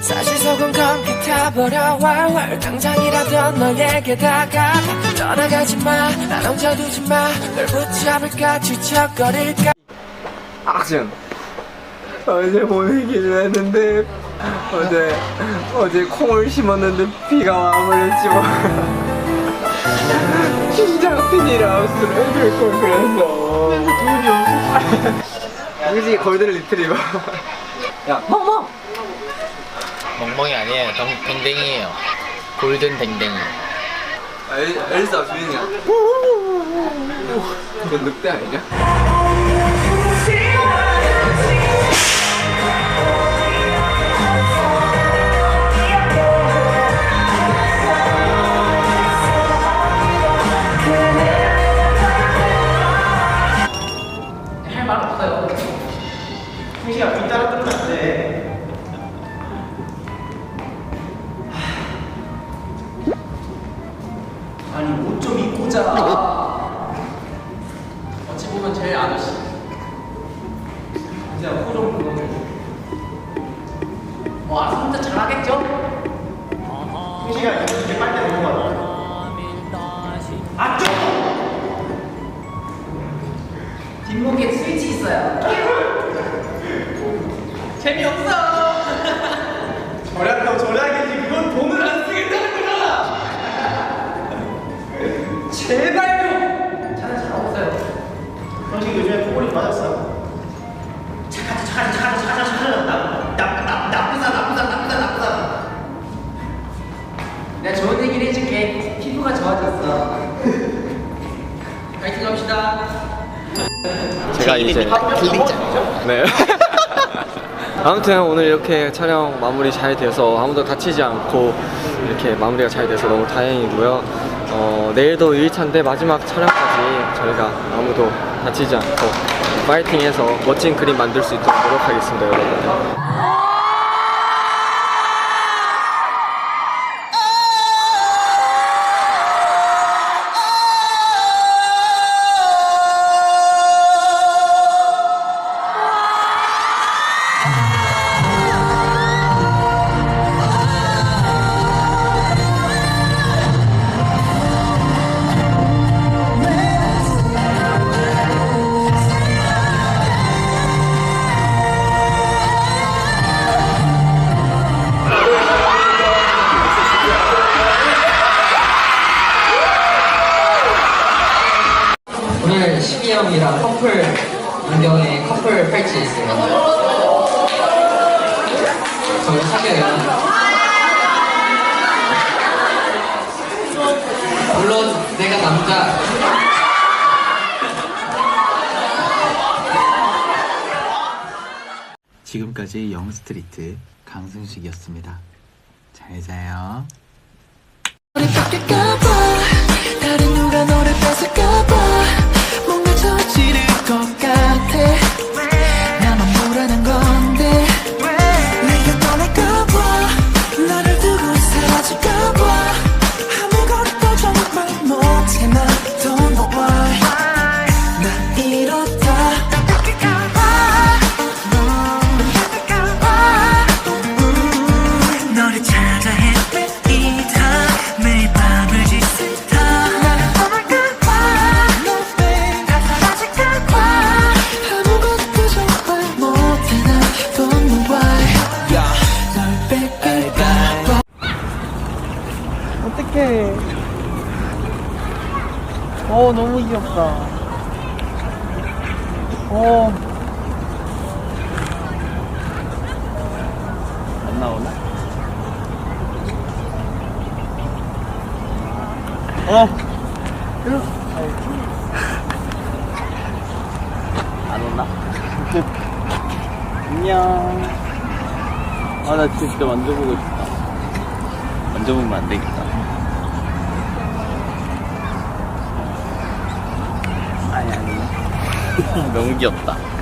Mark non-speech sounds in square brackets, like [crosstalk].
사실 속은 검게 타버려 왈왈 당장이라도 너에게 다가가 떠나가지 마난 혼자 두지 마널 붙잡을까 뒤척거릴까. 악션 어제 보내기를 했는데 어제 어제 콩을 심었는데 비가 와버렸지만 시장 피니라우스를 해줄 걸 그랬어 돈이 없어. 그지 골든 리트리버 야 멍멍 멍멍이 아니에요. 덩, 댕댕이에요. 골든 댕댕이. 아, 엘, 엘사 주인이야 그건 늑대 아니냐? 재미없어. [laughs] 절약도 절약이지 그건 돈을 안 쓰겠다는 거잖아. 제발 좀. 차는 잘 없어요. 형식 요즘에 코골이 맞았어. 착하자 착하자 착하자 착하자 착하자 나나 나쁘다 나쁘다 나쁘다 나쁘다. 내가 좋은 얘기를 해줄게. 피부가 좋아졌어. [laughs] 파이팅 합시다. 제가 이제 킬링장이죠? 네. [laughs] 아무튼 오늘 이렇게 촬영 마무리 잘 돼서 아무도 다치지 않고 이렇게 마무리가 잘 돼서 너무 다행이고요. 어, 내일도 1차인데 마지막 촬영까지 저희가 아무도 다치지 않고 파이팅해서 멋진 그림 만들 수 있도록 노력하겠습니다, 여러분. 12형이랑 커플 안경에 커플 팔찌 있어요. 저희 사겨요. 물론 내가 남자. 지금까지 영스트리트 강승식이었습니다. 잘 자요. 어떡해. 어, 너무 귀엽다. 어. 안 나오나? 어. [laughs] 안 오나? [laughs] 안녕. 아, 나 진짜 만져보고 싶다. 만져보면 안 되겠다. 아니, 아니. [laughs] 너무 귀엽다.